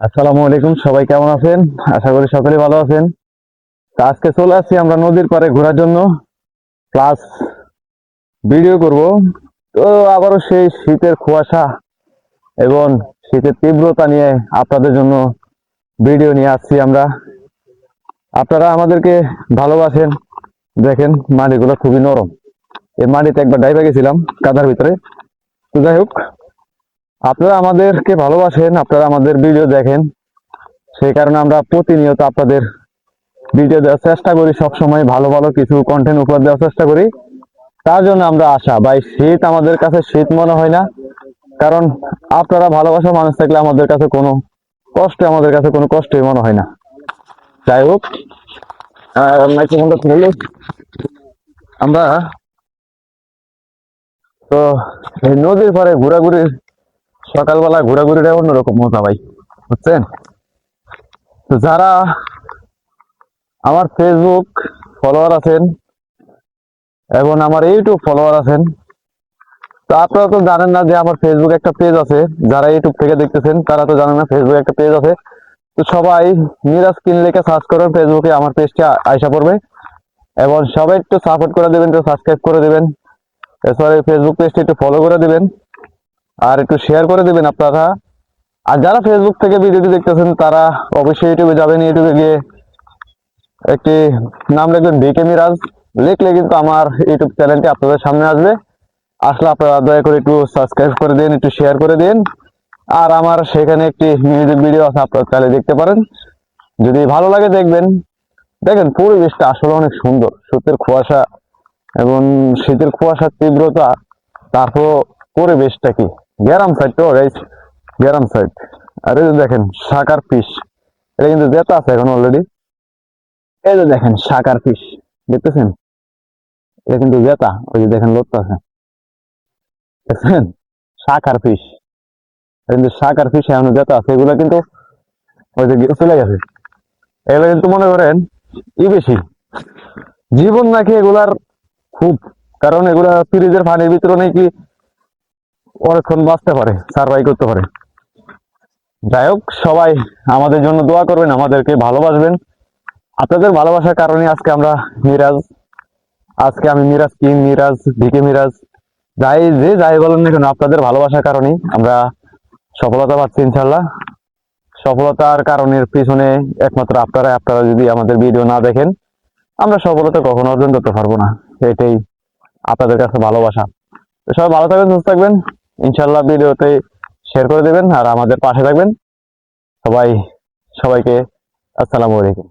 আসসালামু আলাইকুম, সবাই কেমন আছেন? আশা করি সকলে ভালো আছেন। তা আজকে চলে আসছি আমরা নদীর পাড়ে ঘোরার জন্য। প্লাস ভিডিও করব। তো আবারও সেই শীতের কুয়াশা এবং শীতের তীব্রতা নিয়ে আপনাদের জন্য ভিডিও নিয়ে আসছি আমরা। আপনারা আমাদেরকে ভালোবাসেন, দেখেন, মাটিগুলো খুবই নরম। এই মাটিতে একবার ডাইভে গেছিলাম কাদার ভিতরে। তো যাই হোক আপনারা আমাদেরকে ভালোবাসেন, আপনারা আমাদের ভিডিও দেখেন। সেই কারণে আমরা প্রতিনিয়ত আপনাদের ভিডিও দেওয়ার চেষ্টা করি সব সময় ভালো ভালো কিছু কন্টেন্ট উপহার দেওয়ার চেষ্টা করি। তার জন্য আমরা আশা, ভাই, শীত আমাদের কাছে শীত মনে হয় না। কারণ আপনারা ভালোবাসা মানুষ থাকলে আমাদের কাছে কোনো কষ্ট, আমাদের কাছে কোনো কষ্টই মনে হয় না। যাই হোক আমরা তো এই নদীর পাড়ে ঘোরাঘুরি সকালবেলা ঘোরাঘুরিটা অন্যরকম মজা ভাই, বুঝছেন? তো যারা আমার ফেসবুক ফলোয়ার আছেন এবং আমার ইউটিউব ফলোয়ার আছেন, তো আপনারা তো জানেন না যে আমার ফেসবুক একটা পেজ আছে। যারা ইউটিউব থেকে দেখতেছেন, তারা তো জানেন না ফেসবুক একটা পেজ আছে। তো সবাই মিরাজ কিন লেখে সার্চ করেন ফেসবুকে আমার পেজটা আয়সা পড়বে। এবং সবাই একটু সাপোর্ট করে দেবেন, একটু সাবস্ক্রাইব করে দেবেন। এছাড়া ফেসবুক পেজটা একটু ফলো করে দিবেন। আর একটু শেয়ার করে দেবেন আপনারা। আর যারা ফেসবুক থেকে ভিডিওটি দেখতেছেন, তারা অবশ্যই ইউটিউবে যাবেন। ইউটিউবে গিয়ে একটি নাম লিখবেন বিকে মিরাজ লিখলে কিন্তু আমার ইউটিউব চ্যানেলটি আপনাদের সামনে আসবে। আসলে আপনারা দয়া করে একটু সাবস্ক্রাইব করে দিন, একটু শেয়ার করে দিন। আর আমার সেখানে একটি মিউজিক ভিডিও আছে, আপনারা চাইলে দেখতে পারেন। যদি ভালো লাগে দেখবেন। দেখেন, পরিবেশটা আসলে অনেক সুন্দর। শীতের কুয়াশা এবং শীতের কুয়াশার তীব্রতা তারপর পরিবেশটা কি? গ্যারাম সাইড তো গাইস গ্যারাম সাইড আর এই যে দেখেন, শাকার ফিশ এটা কিন্তু জেতা আছে এখন অলরেডি এই যে দেখেন, শাকার ফিশ দেখতেছেন? এটা কিন্তু জেতা। ওই যে দেখেন লোকটা আছে দেখছেন? শাকার ফিশ কিন্তু শাকার ফিশ এখন জেতা আছে। এগুলো কিন্তু ওই যে চলে গেছে। এগুলো কিন্তু মনে করেন, ই বেশি। জীবন নাকি এগুলার খুব। কারণ এগুলা ফ্রিজের পানির ভিতরে নাকি অনেকক্ষণ বাঁচতে পারে সার্ভাই করতে পারে। যাই হোক, সবাই আমাদের জন্য দোয়া করবেন, আমাদেরকে ভালোবাসবেন। আপনাদের ভালোবাসার কারণে আজকে আমরা মিরাজ, আজকে আমি মিরাজ কি মিরাজ, ভিকে মিরাজ, যাই, যে যাই বলেন না কেন, আপনাদের ভালোবাসার কারণেই আমরা সফলতা পাচ্ছি ইনশাল্লাহ সফলতার কারণের পিছনে একমাত্র আপনারা আপনারা যদি আমাদের ভিডিও না দেখেন, আমরা সফলতা কখনো অর্জন করতে পারব না। এটাই আপনাদের কাছে ভালোবাসা। সবাই ভালো থাকবেন, সুস্থ থাকবেন। ইনশাল্লাহ ভিডিওতে শেয়ার করে দেবেন আর আমাদের পাশে থাকবেন। সবাই সবাইকে আসসালামু আলাইকুম।